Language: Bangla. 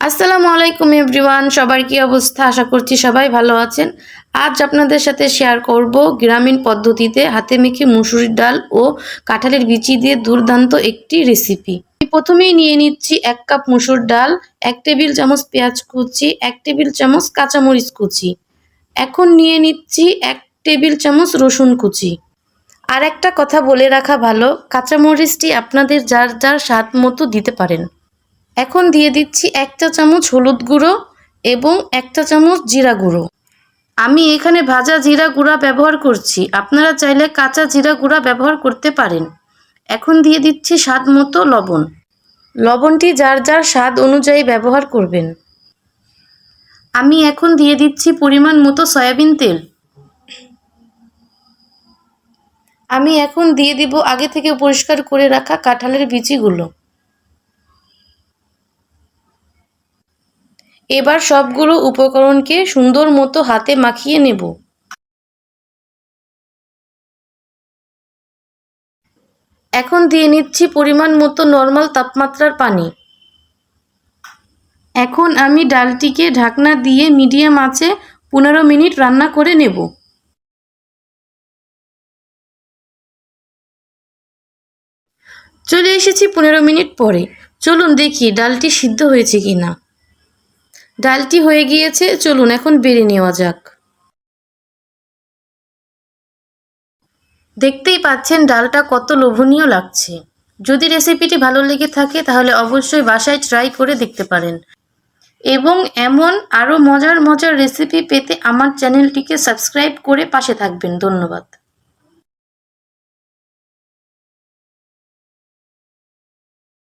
আসসালামু আলাইকুম এভরিওয়ান, সবার কি অবস্থা? আশা করছি সবাই ভালো আছেন। আজ আপনাদের সাথে শেয়ার করব গ্রামীণ পদ্ধতিতে হাতে মেখে মুসুরির ডাল ও কাঁঠালের বিচি দিয়ে দুর্দান্ত একটি রেসিপি প্রথমেই নিয়ে নিচ্ছি এক কাপ মুসুর ডাল, এক টেবিল চামচ পেঁয়াজ কুচি, এক টেবিল চামচ কাঁচামরিচ কুচি। এখন নিয়ে নিচ্ছি এক টেবিল চামচ রসুন কুচি। আর একটা কথা বলে রাখা ভালো, কাঁচামরিচটি আপনাদের যার যার স্বাদ মতো দিতে পারেন। এখন দিয়ে দিচ্ছি একটা চামচ হলুদ গুঁড়ো এবং একটা চামচ জিরা গুঁড়ো। আমি এখানে ভাজা জিরা গুঁড়া ব্যবহার করছি। আপনারা চাইলে কাঁচা জিরা গুঁড়া ব্যবহার করতে পারেন। এখন দিয়ে দিচ্ছি স্বাদ মতো লবণ। লবণটি যার যার স্বাদ অনুযায়ী ব্যবহার করবেন। আমি এখন দিয়ে দিচ্ছি পরিমাণ মতো সয়াবিন তেল। আমি এখন দিয়ে দিব আগে থেকে পরিষ্কার করে রাখা কাঁঠালের বিচিগুলো। এবার সবগুলো উপকরণকে সুন্দর মতো হাতে মাখিয়ে নেব। এখন দিয়ে নিচ্ছি পরিমাণ মতো নর্মাল তাপমাত্রার পানি। এখন আমি ডালটিকে ঢাকনা দিয়ে মিডিয়াম আঁচে পনেরো মিনিট রান্না করে নেব। চলে এসেছি পনেরো মিনিট পরে। চলুন দেখি ডালটি সিদ্ধ হয়েছে কিনা। ডালটি হয়ে গিয়েছে, চলুন এখন বেড়ে নেওয়া যাক। দেখতেই পাচ্ছেন ডালটা কত লোভনীয় লাগছে। যদি রেসিপিটি ভালো লেগে থাকে, তাহলে অবশ্যই বাসায় ট্রাই করে দেখতে পারেন। এবং এমন আরও মজার মজার রেসিপি পেতে আমার চ্যানেলটিকে সাবস্ক্রাইব করে পাশে থাকবেন। ধন্যবাদ।